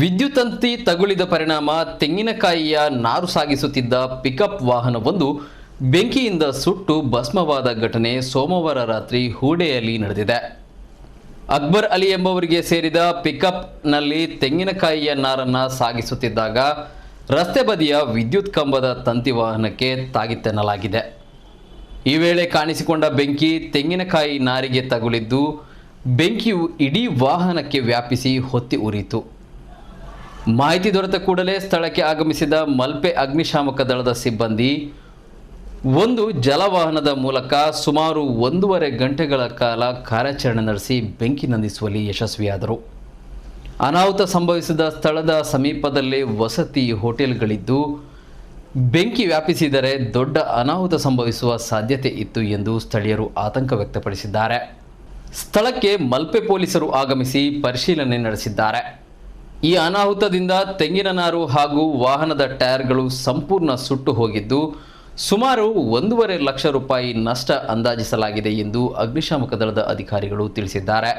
ವಿದ್ಯುತ್ ತಂತಿ ತಗುಲಿದ ಪರಿಣಾಮ ತೆಂಗಿನಕಾಯಿಯ ನಾರು ಸಾಗಿಸುತ್ತಿದ್ದ ಪಿಕಪ್ ವಾಹನವೊಂದು ಬೆಂಕಿಯಿಂದ ಸುಟ್ಟು ಭಸ್ಮವಾದ ಘಟನೆ ಸೋಮವಾರ ರಾತ್ರಿ ಹೂಡೆಯಲ್ಲಿ ನಡೆದಿದೆ. ಅಕ್ಬರ್ ಅಲಿ ಎಂಬವರಿಗೆ ಸೇರಿದ ಪಿಕಪ್ನಲ್ಲಿ ತೆಂಗಿನಕಾಯಿಯ ನಾರನ್ನ ಸಾಗಿಸುತ್ತಿದ್ದಾಗ ರಸ್ತೆ ಬದಿಯ ವಿದ್ಯುತ್ ಕಂಬದ ತಂತಿ ವಾಹನಕ್ಕೆ ತಾಗಿತ್ತೆನ್ನಲಾಗಿದೆ ಈ ವೇಳೆ ಕಾಣಿಸಿಕೊಂಡ ಬೆಂಕಿ ತೆಂಗಿನಕಾಯಿ ನಾರಿಗೆ ತಗುಲಿದ್ದು, ಬೆಂಕಿಯು ಇಡೀ ವಾಹನಕ್ಕೆ ವ್ಯಾಪಿಸಿ ಹೊತ್ತಿ ಉರಿಯಿತು. ಮಾಹಿತಿ ದೊರೆತ ಕೂಡಲೇ ಸ್ಥಳಕ್ಕೆ ಆಗಮಿಸಿದ ಮಲ್ಪೆ ಅಗ್ನಿಶಾಮಕ ದಳದ ಸಿಬ್ಬಂದಿ, ಒಂದು ಜಲವಾಹನದ ಮೂಲಕ ಸುಮಾರು ಒಂದೂವರೆ ಗಂಟೆಗಳ ಕಾಲ ಕಾರ್ಯಾಚರಣೆ ನಡೆಸಿ ಬೆಂಕಿ ನಂದಿಸುವಲ್ಲಿ ಯಶಸ್ವಿಯಾದರು. ಅನಾಹುತ ಸಂಭವಿಸಿದ ಸ್ಥಳದ ಸಮೀಪದಲ್ಲೇ ವಸತಿ ಹೋಟೆಲ್ಗಳಿದ್ದು, ಬೆಂಕಿ ವ್ಯಾಪಿಸಿದರೆ ದೊಡ್ಡ ಅನಾಹುತ ಸಂಭವಿಸುವ ಸಾಧ್ಯತೆ ಇತ್ತು ಎಂದು ಸ್ಥಳೀಯರು ಆತಂಕ ವ್ಯಕ್ತಪಡಿಸಿದ್ದಾರೆ. ಸ್ಥಳಕ್ಕೆ ಮಲ್ಪೆ ಪೊಲೀಸರು ಆಗಮಿಸಿ ಪರಿಶೀಲನೆ ನಡೆಸಿದ್ದಾರೆ. ಈ ಅನಾಹುತದಿಂದ ತೆಂಗಿನ ನಾರು ಹಾಗೂ ವಾಹನದ ಟೈರ್ಗಳು ಸಂಪೂರ್ಣ ಸುಟ್ಟು ಹೋಗಿದ್ದು, ಸುಮಾರು ಒಂದೂವರೆ ಲಕ್ಷ ರೂಪಾಯಿ ನಷ್ಟ ಅಂದಾಜಿಸಲಾಗಿದೆ ಎಂದು ಅಗ್ನಿಶಾಮಕ ದಳದ ಅಧಿಕಾರಿಗಳು ತಿಳಿಸಿದ್ದಾರೆ.